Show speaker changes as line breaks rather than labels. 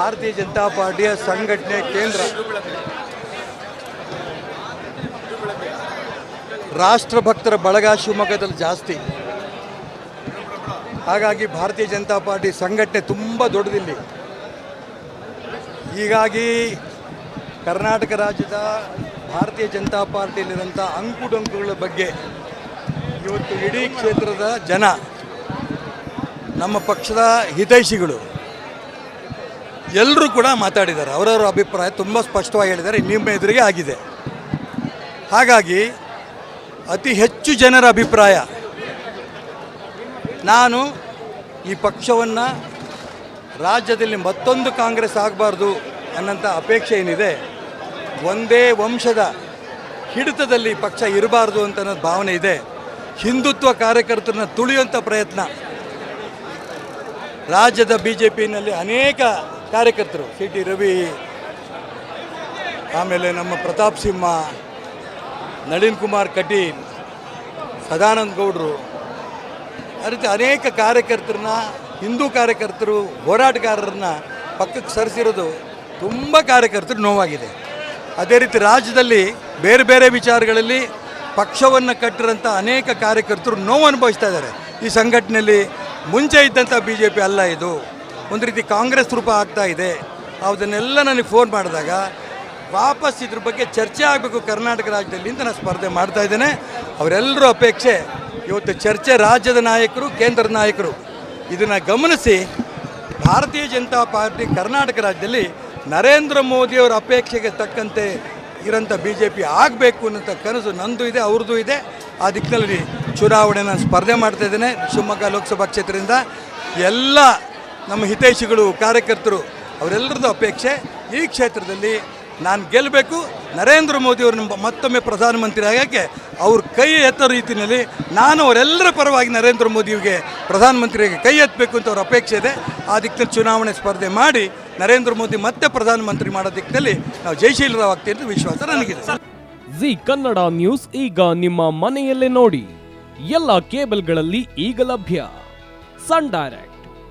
ಭಾರತೀಯ ಜನತಾ ಪಾರ್ಟಿಯ ಸಂಘಟನೆ ಕೇಂದ್ರ. ರಾಷ್ಟ್ರಭಕ್ತರ ಬಳಗ ಶಿವಮೊಗ್ಗದಲ್ಲಿ ಜಾಸ್ತಿ. ಹಾಗಾಗಿ ಭಾರತೀಯ ಜನತಾ ಪಾರ್ಟಿ ಸಂಘಟನೆ ತುಂಬ ದೊಡ್ಡದಿಲ್ಲಿ ಹೀಗಾಗಿ ಕರ್ನಾಟಕ ರಾಜ್ಯದ ಭಾರತೀಯ ಜನತಾ ಪಾರ್ಟಿಯಲ್ಲಿರೋಂಥ ಅಂಕುಡೊಂಕುಗಳ ಬಗ್ಗೆ ಇವತ್ತು ಇಡೀ ಕ್ಷೇತ್ರದ ಜನ, ನಮ್ಮ ಪಕ್ಷದ ಹಿತೈಷಿಗಳು ಎಲ್ಲರೂ ಕೂಡ ಮಾತಾಡಿದ್ದಾರೆ. ಅವರವರ ಅಭಿಪ್ರಾಯ ತುಂಬ ಸ್ಪಷ್ಟವಾಗಿ ಹೇಳಿದ್ದಾರೆ. ನಿಮ್ಮ ಎದುರಿಗೆ ಆಗಿದೆ. ಹಾಗಾಗಿ ಅತಿ ಹೆಚ್ಚು ಜನರ ಅಭಿಪ್ರಾಯ, ನಾನು ಈ ಪಕ್ಷವನ್ನು ರಾಜ್ಯದಲ್ಲಿ ಮತ್ತೊಂದು ಕಾಂಗ್ರೆಸ್ ಆಗಬಾರ್ದು ಅನ್ನೋಂಥ ಅಪೇಕ್ಷೆ ಏನಿದೆ, ಒಂದೇ ವಂಶದ ಹಿಡಿತದಲ್ಲಿ ಪಕ್ಷ ಇರಬಾರ್ದು ಅಂತ ಅನ್ನೋದು ಭಾವನೆ ಇದೆ. ಹಿಂದುತ್ವ ಕಾರ್ಯಕರ್ತರನ್ನ ತುಳಿಯುವಂಥ ಪ್ರಯತ್ನ, ರಾಜ್ಯದ ಬಿ ಜೆ ಪಿನಲ್ಲಿ ಅನೇಕ ಕಾರ್ಯಕರ್ತರು. ಸಿ ಟಿ ರವಿ, ಆಮೇಲೆ ನಮ್ಮ ಪ್ರತಾಪ್ ಸಿಂಹ, ನಳಿನ್ ಕುಮಾರ್ ಕಟೀಲ್, ಸದಾನಂದ ಗೌಡರು. ಆ ರೀತಿ ಅನೇಕ ಕಾರ್ಯಕರ್ತರನ್ನ, ಹಿಂದೂ ಕಾರ್ಯಕರ್ತರು, ಹೋರಾಟಗಾರರನ್ನ ಪಕ್ಕಕ್ಕೆ ಸರಿಸಿರೋದು ತುಂಬ ಕಾರ್ಯಕರ್ತರು ನೋವಾಗಿದೆ. ಅದೇ ರೀತಿ ರಾಜ್ಯದಲ್ಲಿ ಬೇರೆ ಬೇರೆ ವಿಚಾರಗಳಲ್ಲಿ ಪಕ್ಷವನ್ನು ಕಟ್ಟಿರೋಂಥ ಅನೇಕ ಕಾರ್ಯಕರ್ತರು ನೋವು ಅನುಭವಿಸ್ತಾ ಇದ್ದಾರೆ. ಈ ಸಂಘಟನೆಯಲ್ಲಿ ಮುಂಚೆ ಇದ್ದಂಥ ಬಿ ಜೆ ಪಿ ಅಲ್ಲ ಇದು. ಒಂದು ರೀತಿ ಕಾಂಗ್ರೆಸ್ ರೂಪ ಆಗ್ತಾ ಇದೆ. ಅದನ್ನೆಲ್ಲ ನನಗೆ ಫೋನ್ ಮಾಡಿದಾಗ ವಾಪಸ್ ಇದ್ರ ಬಗ್ಗೆ ಚರ್ಚೆ ಆಗಬೇಕು ಕರ್ನಾಟಕ ರಾಜ್ಯದಲ್ಲಿ ಅಂತ ನಾನು ಸ್ಪರ್ಧೆ ಮಾಡ್ತಾ ಇದ್ದೇನೆ. ಅವರೆಲ್ಲರೂ ಅಪೇಕ್ಷೆ, ಇವತ್ತು ಚರ್ಚೆ ರಾಜ್ಯದ ನಾಯಕರು, ಕೇಂದ್ರದ ನಾಯಕರು. ಇದನ್ನು ಗಮನಿಸಿ ಭಾರತೀಯ ಜನತಾ ಪಾರ್ಟಿ ಕರ್ನಾಟಕ ರಾಜ್ಯದಲ್ಲಿ ನರೇಂದ್ರ ಮೋದಿಯವರ ಅಪೇಕ್ಷೆಗೆ ತಕ್ಕಂತೆ ಇರೋಂಥ ಬಿ ಜೆ ಪಿ ಆಗಬೇಕು ಅನ್ನೋಂಥ ಕನಸು ನಂದು ಇದೆ, ಅವ್ರದ್ದು ಇದೆ. ಆ ದಿಕ್ಕಿನಲ್ಲಿ ಚುನಾವಣೆ ನಾನು ಸ್ಪರ್ಧೆ ಮಾಡ್ತಾ ಇದ್ದೇನೆ. ಶಿವಮೊಗ್ಗ ಲೋಕಸಭಾ ಕ್ಷೇತ್ರದಿಂದ ಎಲ್ಲ ನಮ್ಮ ಹಿತೈಷಿಗಳು, ಕಾರ್ಯಕರ್ತರು, ಅವರೆಲ್ಲರದ್ದು ಅಪೇಕ್ಷೆ, ಈ ಕ್ಷೇತ್ರದಲ್ಲಿ ನಾನು ಗೆಲ್ಲಬೇಕು ನರೇಂದ್ರ ಮೋದಿಯವ್ರನ್ನ ಮತ್ತೊಮ್ಮೆ ಪ್ರಧಾನಮಂತ್ರಿ ಆಗೋಕ್ಕೆ ಅವ್ರ ಕೈ ಎತ್ತ ರೀತಿಯಲ್ಲಿ ನಾನು ಅವರೆಲ್ಲರ ಪರವಾಗಿ ನರೇಂದ್ರ ಮೋದಿಯವರಿಗೆ ಪ್ರಧಾನಮಂತ್ರಿಗೆ ಕೈ ಎತ್ತಬೇಕು ಅಂತ ಅವ್ರ ಅಪೇಕ್ಷೆ ಇದೆ. ಆ ದಿಕ್ಕಿನಲ್ಲಿ ಚುನಾವಣೆ ಸ್ಪರ್ಧೆ ಮಾಡಿ ನರೇಂದ್ರ ಮೋದಿ ಮತ್ತೆ ಪ್ರಧಾನಮಂತ್ರಿ ಮಾಡೋ ದಿಕ್ಕಿನಲ್ಲಿ ನಾವು ಜಯಶೀಲರಾಗ್ತೀವಿ ಅಂತ ವಿಶ್ವಾಸ ನನಗಿದೆ.
ಜಿ ಕನ್ನಡ ನ್ಯೂಸ್ ಈಗ ನಿಮ್ಮ ಮನೆಯಲ್ಲೇ ನೋಡಿ. ಎಲ್ಲ ಕೇಬಲ್ಗಳಲ್ಲಿ ಈಗ ಲಭ್ಯ. Sun Direct.